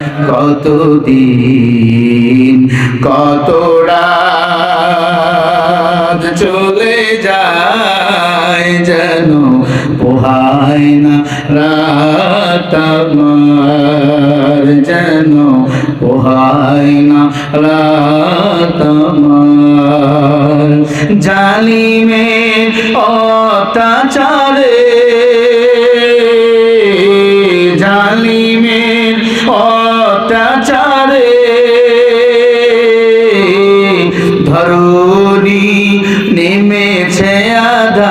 কতদিন? কত রাত চলে যায় যেন পোহায় না রাত যেন পোহায় না রাত আমার। জালিমে অত্যাচারে ধরুনি নেমেছে আধার।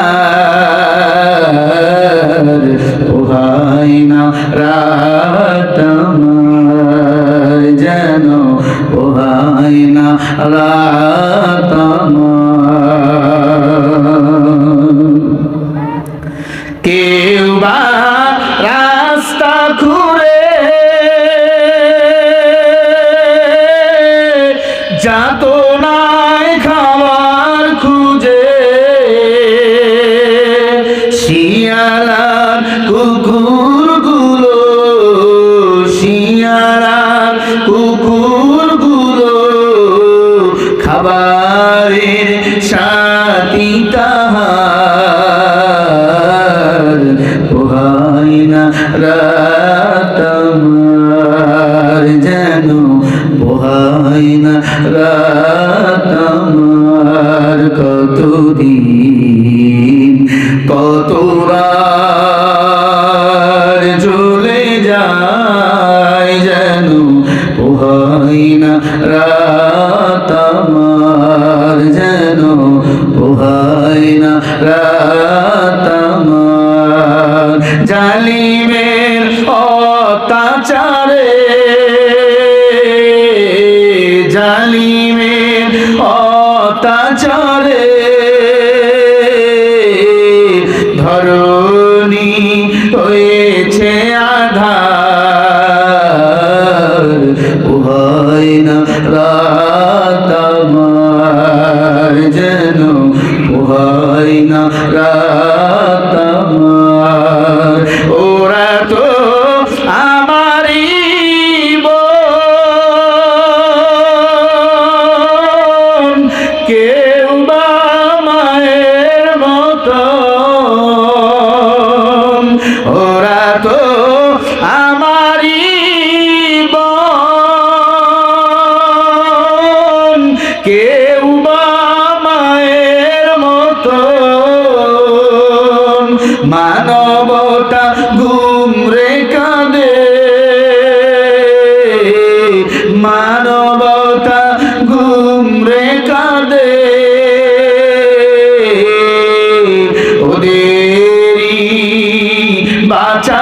পোহাই না রাত যেন পোহাই না রাত কেউ বা রাস্তা ঘুরে যাত নাই শিয়ালার কুকুরগুলো শিয়ালার কুকুরগুলো খাবারের সাথী তাহার। পোহাই না রাত যেন পোহাই না রাত কত চলে যায় যেন পোহাই না রাত যেন পোহাই না রাত আমার। জালিমের অত্যাচারে জালিমের অত্যাচারে ধরো আমারই বোন। কেউ মায়ের মতো মানবতা গুমরে কাঁদে মানবতা গুমরে কাঁদে ওদেরই বাঁচা